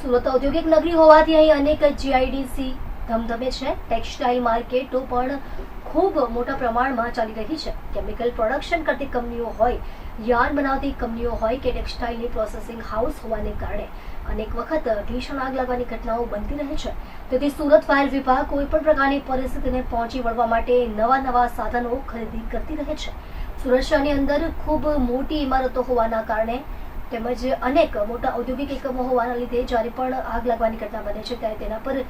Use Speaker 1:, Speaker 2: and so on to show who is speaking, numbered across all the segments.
Speaker 1: સુરત ઔદ્યોગિક નગરી હોવાથી અહીં અનેક જીઆઈડીસી ધમધમે છે. ટેક્સટાઇલ માર્કેટો પણ ખૂબ મોટા પ્રમાણમાં ચાલી રહી છે. કેમિકલ પ્રોડક્શન કરતી કંપનીઓ હોય, યાર્ન બનાવતી કંપનીઓ હોય કે ટેક્સટાઇલની પ્રોસેસિંગ હાઉસ હોવાને કારણે અનેક વખત ભીષણ આગ લાગવાની ઘટનાઓ બનતી રહે છે. તેથી સુરત ફાયર વિભાગ કોઈ પણ પ્રકારની પરિસ્થિતિને પહોંચી વળવા માટે નવા નવા સાધનો ખરીદી કરતી રહે છે. શહેરની અંદર ખૂબ મોટી ઇમારતો હોવાના કારણે તેમજ અનેક મોટા ઔદ્યોગિક એકમો હોવાના લીધે જ્યારે પણ આગ લાગવાની ઘટના બને છે, ત્યારે તેના પર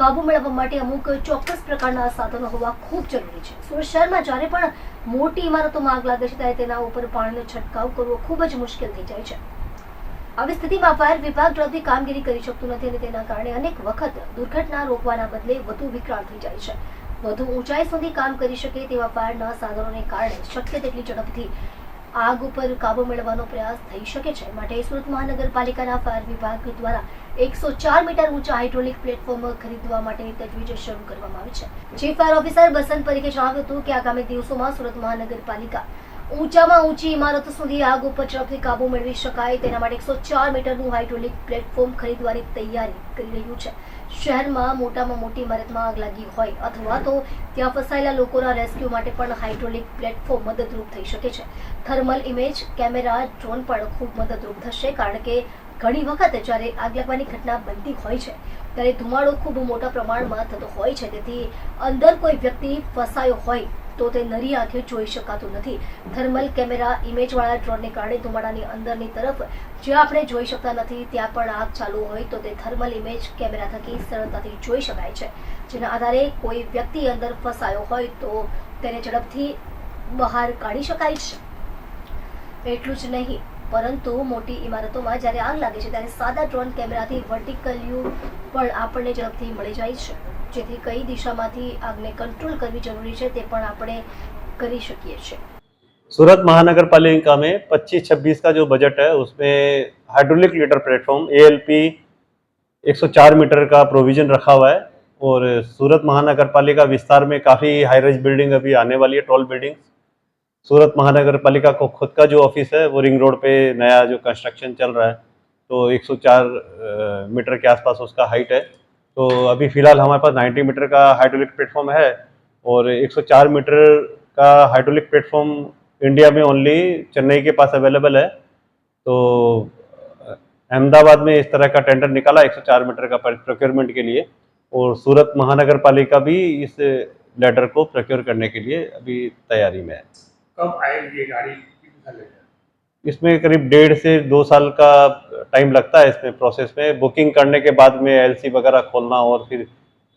Speaker 1: કાબુ મેળવવા માટે અમુક ચોક્કસ પ્રકારના સાધનો હોવા ખૂબ જરૂરી છે. સુરત શહેરમાં જ્યારે પણ મોટી ઇમારતોમાં આગ લાગે છે, ત્યારે તેના ઉપર પાણીનો છંટકાવ કરવો ખૂબ જ મુશ્કેલ થઈ જાય છે. આવી સ્થિતિમાં ફાયર વિભાગ ઝડપથી કામગીરી કરી શકતું નથી અને તેના કારણે અનેક વખત દુર્ઘટના રોકવાના બદલે વધુ વિકરાળ થઈ જાય છે. વધુ ઊંચાઈ સુધી કામ કરી શકે તેવા ફાયરના સાધનોને કારણે શક્ય તેટલી ઝડપથી આગ ઉપર કાબુ મેળવવાનો પ્રયાસ થઈ શકે છે. માટે સુરત મહાનગરપાલિકાના ફાયર વિભાગ દ્વારા એકસો ચાર મીટર ઊંચા હાઇડ્રોલિક પ્લેટફોર્મ ખરીદવા માટેની તજવીજ શરૂ કરવામાં આવી છે. ચીફ ફાયર ઓફિસર બસંત પરીખે જણાવ્યું હતું કે આગામી દિવસોમાં સુરત મહાનગરપાલિકા ઊંચામાં ઊંચી ઇમારતો સુધી આગ ઉપર ઝડપથી કાબુ મેળવી શકાય તેના માટે એકસો ચાર મીટરનું હાઇડ્રોલિક પ્લેટફોર્મ ખરીદવાની તૈયારી કરી રહ્યું છે. શહેરમાં મોટામાં મોટી ઇમારતમાં આગ લાગી હોય અથવા તો ત્યાં ફસાયેલા લોકોના રેસ્ક્યુ માટે પણ હાઇડ્રોલિક પ્લેટફોર્મ મદદરૂપ થઈ શકે છે. થર્મલ ઇમેજ, કેમેરા, ડ્રોન પણ ખૂબ મદદરૂપ થશે કારણ કે ઘણી વખત જ્યારે આગ લાગવાની ઘટના બનતી હોય છે, ત્યારે ધુમાડો ખૂબ મોટા પ્રમાણમાં થતો હોય છે. તેથી અંદર કોઈ વ્યક્તિ ફસાયો હોય તો તે નરી આંખે જોઈ શકાતું નથી. થર્મલ કેમેરા ઇમેજવાળા ડ્રોનને કારણે ધુમાડાની અંદરની તરફ જે આપણે જોઈ શકતા નથી, ત્યાં પણ આગ ચાલુ હોય તો તે થર્મલ ઇમેજ કેમેરા થકી સરળતાથી જોઈ શકાય છે. જેના આધારે કોઈ વ્યક્તિ અંદર ફસાયો હોય તો તેને ઝડપથી બહાર કાઢી શકાય છે. એટલું જ નહીં, પરંતુ મોટી ઇમારતોમાં જ્યારે આગ લાગે છે, ત્યારે સાદા ડ્રોન કેમેરાથી વર્ટિકલ વ્યૂ પણ આપણને ઝડપથી મળી જાય છે. જેથી કઈ દિશામાંથી આગને કંટ્રોલ કરવી જરૂરી છે તે પણ આપણે કરી શકીએ છીએ
Speaker 2: सूरत महानगर पालिका में 25-26 का जो बजट है उसमें hydraulic ladder platform A L P एक सौ चार मीटर का प्रोविजन रखा हुआ है और सूरत महानगर पालिका विस्तार में काफ़ी हाई राइज बिल्डिंग अभी आने वाली है टॉल बिल्डिंग सूरत महानगर पालिका को खुद का जो ऑफिस है वो रिंग रोड पे नया जो कंस्ट्रक्शन चल रहा है तो 104 मीटर के आसपास उसका हाइट है तो अभी फ़िलहाल हमारे पास 90 मीटर का हाइड्रोलिक प्लेटफॉर्म है और 104 मीटर का हाइड्रोलिक प्लेटफॉर्म इंडिया में ओनली चेन्नई के पास अवेलेबल है। तो अहमदाबाद में इस तरह का टेंडर निकाला 104 मीटर का प्रोक्योरमेंट के लिए और सूरत महानगर पालिका भी इस लेटर को प्रोक्योर करने के लिए अभी तैयारी में है।
Speaker 3: कब आएगी ये गाड़ी?
Speaker 2: इसमें करीब डेढ़ से दो साल का टाइम लगता है इसमें प्रोसेस में। बुकिंग करने के बाद में एलसी वगैरह खोलना और फिर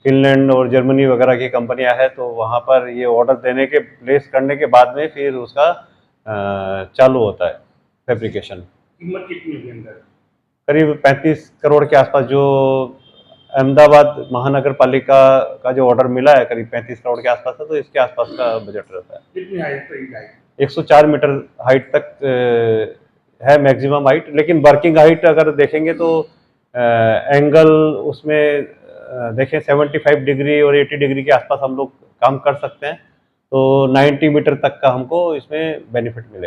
Speaker 2: फिनलैंड और जर्मनी वगैरह की कंपनियाँ हैं तो वहाँ पर ये ऑर्डर देने के प्लेस करने के बाद में फिर उसका चालू होता है फैब्रिकेशन
Speaker 3: कीमत कितनी होगी अंदर?
Speaker 2: करीब 35 करोड़ के आसपास जो अहमदाबाद महानगर पालिका का जो ऑर्डर मिला है करीब 35 करोड़ के आसपास है तो इसके आसपास का बजट रहता है?
Speaker 3: कितनी हाइट तक
Speaker 2: 104 मीटर हाइट तक है मैक्सिमम हाइट लेकिन वर्किंग हाइट अगर देखेंगे तो एंगल उसमें देखें 75 डिग्री और 80 डिग्री के आसपास हम लोग काम कर सकते हैं। तो 90 मीटर तक का हमको इसमें बेनिफिट मिलेगा।